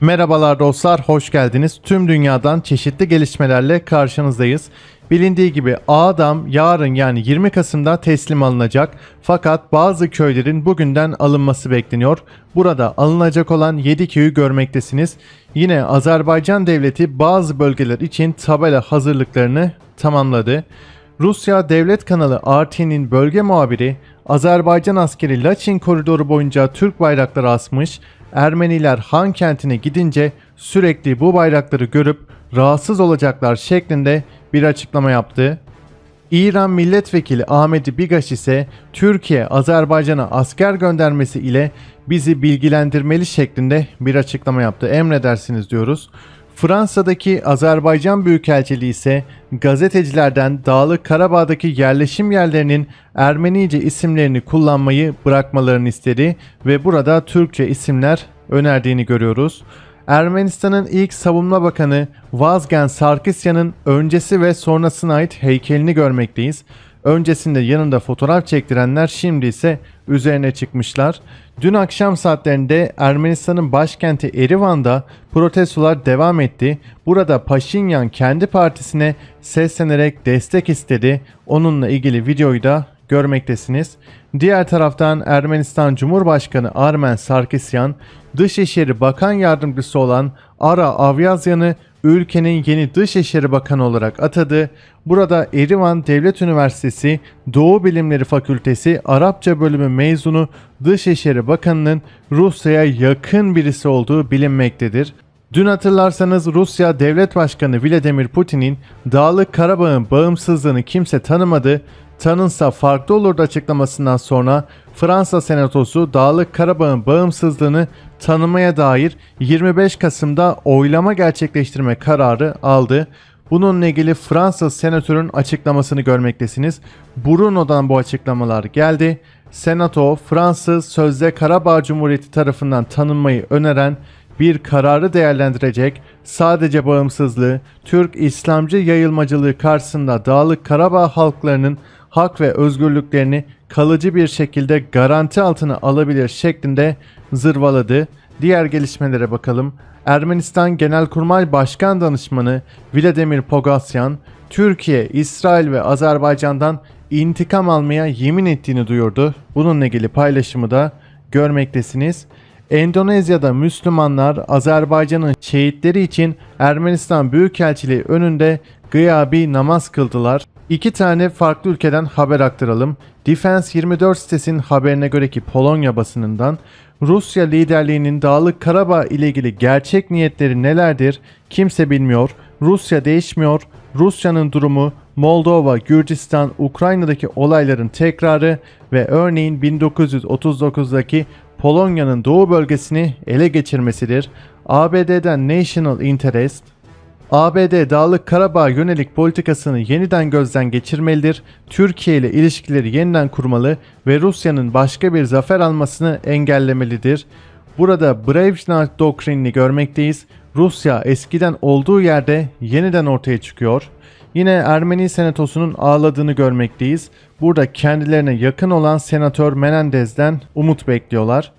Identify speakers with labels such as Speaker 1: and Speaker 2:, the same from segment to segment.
Speaker 1: Merhabalar dostlar, hoş geldiniz. Tüm dünyadan çeşitli gelişmelerle karşınızdayız. Bilindiği gibi Ağdam yarın yani 20 Kasım'da teslim alınacak. Fakat bazı köylerin bugünden alınması bekleniyor. Burada alınacak olan 7 köyü görmektesiniz. Yine Azerbaycan devleti bazı bölgeler için tabela hazırlıklarını tamamladı. Rusya Devlet Kanalı RT'nin bölge muhabiri Azerbaycan askeri Laçin koridoru boyunca Türk bayrakları asmış. Ermeniler Han kentine gidince sürekli bu bayrakları görüp rahatsız olacaklar şeklinde bir açıklama yaptı. İran milletvekili Ahmet Bigaş ise Türkiye Azerbaycan'a asker göndermesi ile bizi bilgilendirmeli şeklinde bir açıklama yaptı. Emredersiniz diyoruz. Fransa'daki Azerbaycan Büyükelçiliği ise gazetecilerden Dağlık Karabağ'daki yerleşim yerlerinin Ermenice isimlerini kullanmayı bırakmalarını istedi ve burada Türkçe isimler önerdiğini görüyoruz. Ermenistan'ın ilk savunma bakanı Vazgen Sarkisyan'ın öncesi ve sonrasına ait heykelini görmekteyiz. Öncesinde yanında fotoğraf çektirenler şimdi ise üzerine çıkmışlar. Dün akşam saatlerinde Ermenistan'ın başkenti Erivan'da protestolar devam etti. Burada Paşinyan kendi partisine seslenerek destek istedi. Onunla ilgili videoyu da görmektesiniz. Diğer taraftan Ermenistan Cumhurbaşkanı Armen Sarkisyan, Dışişleri Bakan Yardımcısı olan Ara Avyazyan'ı ülkenin yeni Dışişleri Bakanı olarak atadı. Burada Erivan Devlet Üniversitesi Doğu Bilimleri Fakültesi Arapça bölümü mezunu Dışişleri Bakanı'nın Rusya'ya yakın birisi olduğu bilinmektedir. Dün hatırlarsanız Rusya Devlet Başkanı Vladimir Putin'in Dağlık Karabağ'ın bağımsızlığını kimse tanımadı, tanınsa farklı olurdu açıklamasından sonra Fransa Senatosu Dağlık Karabağ'ın bağımsızlığını tanımaya dair 25 Kasım'da oylama gerçekleştirme kararı aldı. Bununla ilgili Fransız senatörün açıklamasını görmektesiniz. Bruno'dan bu açıklamalar geldi. Senato Fransız sözde Karabağ Cumhuriyeti tarafından tanınmayı öneren bir kararı değerlendirecek, sadece bağımsızlığı, Türk İslamcı yayılmacılığı karşısında Dağlık Karabağ halklarının hak ve özgürlüklerini kalıcı bir şekilde garanti altına alabilir şeklinde zırvaladı. Diğer gelişmelere bakalım. Ermenistan Genelkurmay Başkan Danışmanı Vladimir Pogasyan, Türkiye, İsrail ve Azerbaycan'dan intikam almaya yemin ettiğini duyurdu. Bununla ilgili paylaşımı da görmektesiniz. Endonezya'da Müslümanlar Azerbaycan'ın şehitleri için Ermenistan Büyükelçiliği önünde gıyabi namaz kıldılar. İki tane farklı ülkeden haber aktaralım. Defense 24 sitesinin haberine göre ki Polonya basınından Rusya liderliğinin Dağlık Karabağ ile ilgili gerçek niyetleri nelerdir kimse bilmiyor. Rusya değişmiyor. Rusya'nın durumu Moldova, Gürcistan, Ukrayna'daki olayların tekrarı ve örneğin 1939'daki Polonya'nın doğu bölgesini ele geçirmesidir. ABD'den National Interest, ABD Dağlık Karabağ yönelik politikasını yeniden gözden geçirmelidir, Türkiye ile ilişkileri yeniden kurmalı ve Rusya'nın başka bir zafer almasını engellemelidir. Burada Brezhnev doktrinini görmekteyiz. Rusya eskiden olduğu yerde yeniden ortaya çıkıyor. Yine Ermeni senatosunun ağladığını görmekteyiz. Burada kendilerine yakın olan senatör Menendez'den umut bekliyorlar.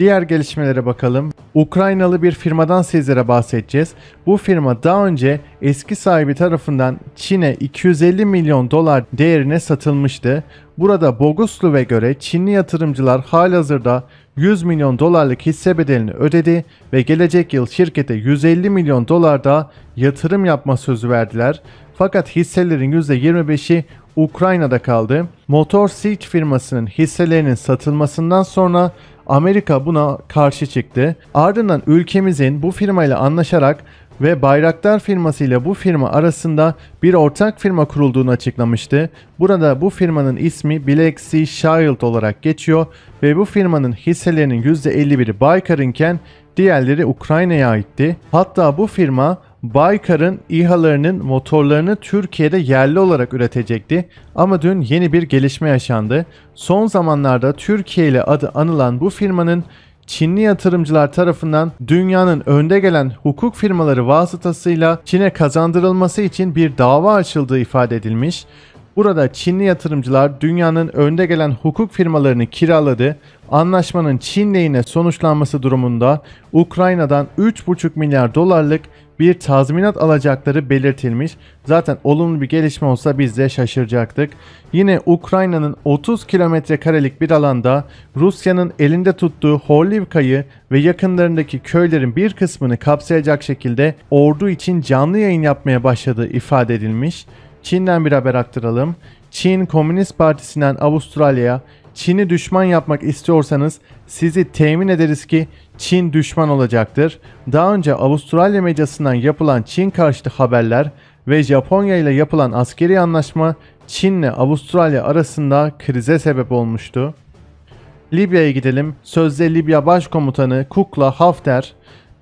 Speaker 1: Diğer gelişmelere bakalım. Ukraynalı bir firmadan sizlere bahsedeceğiz. Bu firma daha önce eski sahibi tarafından Çin'e 250 milyon dolar değerine satılmıştı. Burada Boguslu've göre Çinli yatırımcılar halihazırda 100 milyon dolarlık hisse bedelini ödedi ve gelecek yıl şirkete 150 milyon dolar da yatırım yapma sözü verdiler. Fakat hisselerin %25'i Ukrayna'da kaldı. Motor Siege firmasının hisselerinin satılmasından sonra Amerika buna karşı çıktı. Ardından ülkemizin bu firmayla anlaşarak ve Bayraktar firması ile bu firma arasında bir ortak firma kurulduğunu açıklamıştı. Burada bu firmanın ismi Black Sea Shield olarak geçiyor ve bu firmanın hisselerinin %51'i Baykar'ınken diğerleri Ukrayna'ya aitti. Hatta bu firma Baykar'ın İHA'larının motorlarını Türkiye'de yerli olarak üretecekti ama dün yeni bir gelişme yaşandı. Son zamanlarda Türkiye ile adı anılan bu firmanın Çinli yatırımcılar tarafından dünyanın önde gelen hukuk firmaları vasıtasıyla Çin'e kazandırılması için bir dava açıldığı ifade edilmiş. Burada Çinli yatırımcılar dünyanın önde gelen hukuk firmalarını kiraladı. Anlaşmanın Çin lehine sonuçlanması durumunda Ukrayna'dan 3,5 milyar dolarlık bir tazminat alacakları belirtilmiş. Zaten olumlu bir gelişme olsa biz de şaşıracaktık. Yine Ukrayna'nın 30 kilometre karelik bir alanda Rusya'nın elinde tuttuğu Horlivka'yı ve yakınlarındaki köylerin bir kısmını kapsayacak şekilde ordu için canlı yayın yapmaya başladığı ifade edilmiş. Çin'den bir haber aktaralım. Çin Komünist Partisi'nden Avustralya'ya Çin'i düşman yapmak istiyorsanız sizi temin ederiz ki Çin düşman olacaktır. Daha önce Avustralya medyasından yapılan Çin karşıtı haberler ve Japonya ile yapılan askeri anlaşma Çin ile Avustralya arasında krize sebep olmuştu. Libya'ya gidelim. Sözde Libya Başkomutanı Kukla Hafter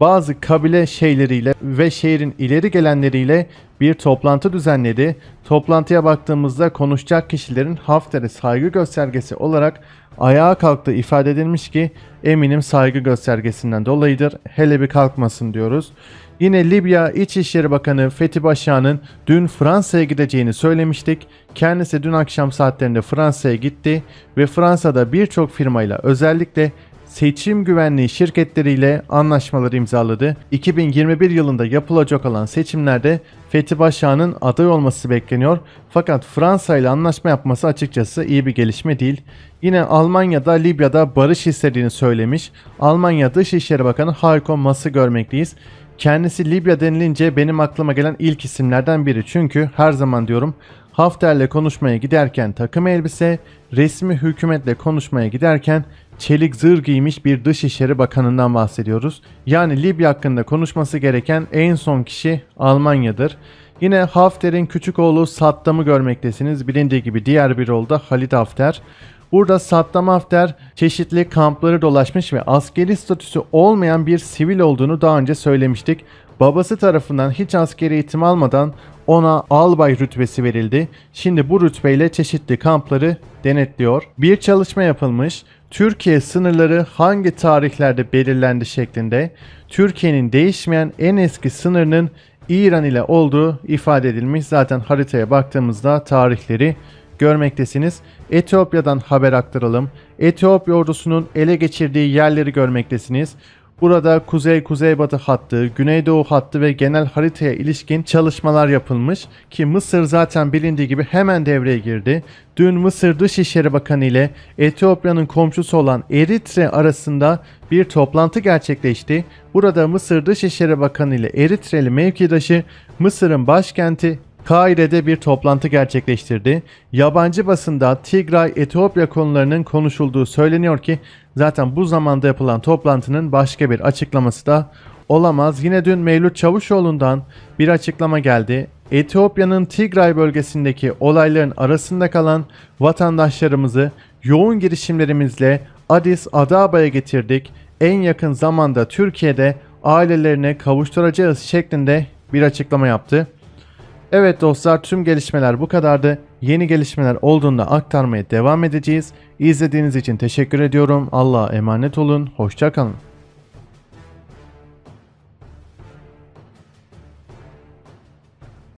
Speaker 1: bazı kabile şeyleriyle ve şehrin ileri gelenleriyle bir toplantı düzenledi. Toplantıya baktığımızda konuşacak kişilerin Hafter'e saygı göstergesi olarak ayağa kalktığı ifade edilmiş ki eminim saygı göstergesinden dolayıdır. Hele bir kalkmasın diyoruz. Yine Libya İçişleri Bakanı Fethi Başak'ın dün Fransa'ya gideceğini söylemiştik. Kendisi dün akşam saatlerinde Fransa'ya gitti ve Fransa'da birçok firmayla özellikle seçim güvenliği şirketleriyle anlaşmalar imzaladı. 2021 yılında yapılacak olan seçimlerde Fethi Başak'ın aday olması bekleniyor. Fakat Fransa ile anlaşma yapması açıkçası iyi bir gelişme değil. Yine Almanya'da Libya'da barış istediğini söylemiş. Almanya Dışişleri Bakanı Heiko Maas'ı görmekteyiz. Kendisi Libya denilince benim aklıma gelen ilk isimlerden biri. Çünkü her zaman diyorum Hafter'le konuşmaya giderken takım elbise, resmi hükümetle konuşmaya giderken çelik zırh giymiş bir Dışişleri Bakanı'ndan bahsediyoruz. Yani Libya hakkında konuşması gereken en son kişi Almanya'dır. Yine Hafter'in küçük oğlu Saddam'ı görmektesiniz. Bilindiği gibi diğer bir oğlu da Halit Hafter. Burada Saddam Hafter çeşitli kampları dolaşmış ve askeri statüsü olmayan bir sivil olduğunu daha önce söylemiştik. Babası tarafından hiç askeri eğitim almadan ona albay rütbesi verildi. Şimdi bu rütbeyle çeşitli kampları denetliyor. Bir çalışma yapılmış. Türkiye sınırları hangi tarihlerde belirlendi şeklinde Türkiye'nin değişmeyen en eski sınırının İran ile olduğu ifade edilmiş. Zaten haritaya baktığımızda tarihleri görmektesiniz. Etiyopya'dan haber aktaralım. Etiyopya ordusunun ele geçirdiği yerleri görmektesiniz. Burada kuzey-kuzeybatı hattı, güneydoğu hattı ve genel haritaya ilişkin çalışmalar yapılmış ki Mısır zaten bilindiği gibi hemen devreye girdi. Dün Mısır Dışişleri Bakanı ile Etiyopya'nın komşusu olan Eritre arasında bir toplantı gerçekleşti. Burada Mısır Dışişleri Bakanı ile Eritreli mevkidaşı Mısır'ın başkenti Kaire'de bir toplantı gerçekleştirdi. Yabancı basında Tigray Etiyopya konularının konuşulduğu söyleniyor ki zaten bu zamanda yapılan toplantının başka bir açıklaması da olamaz. Yine dün Mevlüt Çavuşoğlu'ndan bir açıklama geldi. Etiyopya'nın Tigray bölgesindeki olayların arasında kalan vatandaşlarımızı yoğun girişimlerimizle Addis Abeba'ya getirdik. En yakın zamanda Türkiye'de ailelerine kavuşturacağız şeklinde bir açıklama yaptı. Evet dostlar tüm gelişmeler bu kadardı. Yeni gelişmeler olduğunda aktarmaya devam edeceğiz. İzlediğiniz için teşekkür ediyorum. Allah'a emanet olun. Hoşçakalın.